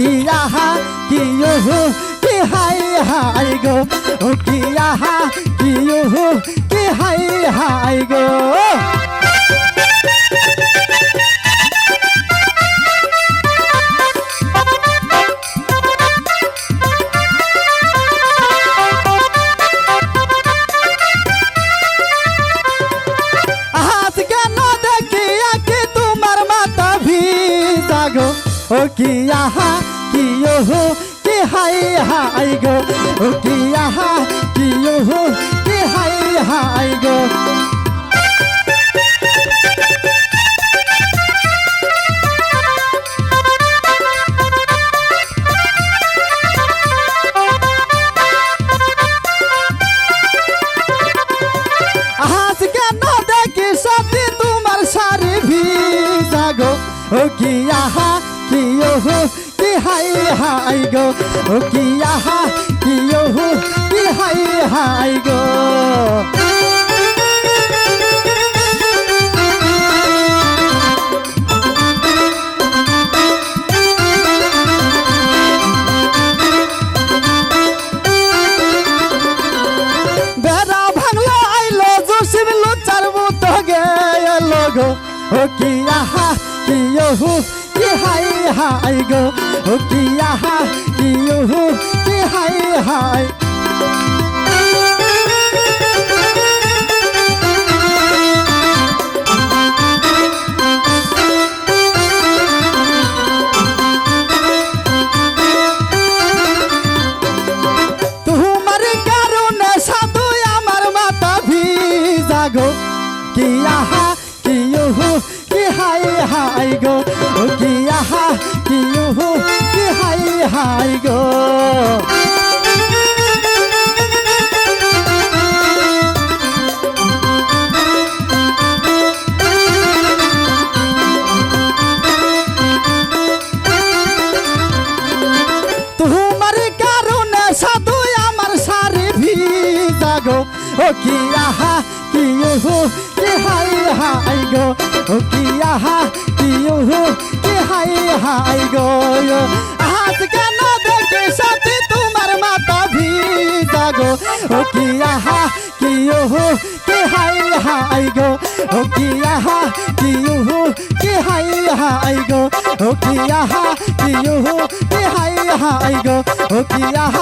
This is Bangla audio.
কি আহা কি ওহো কি হাই হাই গো ও কি আহা কি ওহো কি হাই হাই গো হাত কেন দেখি ও কি হাই হাই গো? ও কি, আহা, কি ওহো কি হাই হাই গো? হাত কেন দেখি সাথে তোমার হাই হাই গো। ও কি আহা, কি ওহো, কি হাই হাই গো। গো। ও কি আহা, কি ওহু কি হাই হাই গো ও কি আহা কি ওহু কি হাই হাই তোমার কারণে সাধু হাই হাই গো কি আহা কি ওহো কি হাই হাই গো। কারণে সাধু আমার সারি ভিজা গো কি আহা কি আহা কি ওহো কি হাই হাই গো হাত কেন দেখে সাথে তোমার মাথা ভিজা গো? ও কি আহা কি ওহো কি হাই হাই গো? ও কি আহা কি ওহো কি হাই হাই গো? ও কি আহা কি ওহো কি হাই হাই গো? ও কি আহা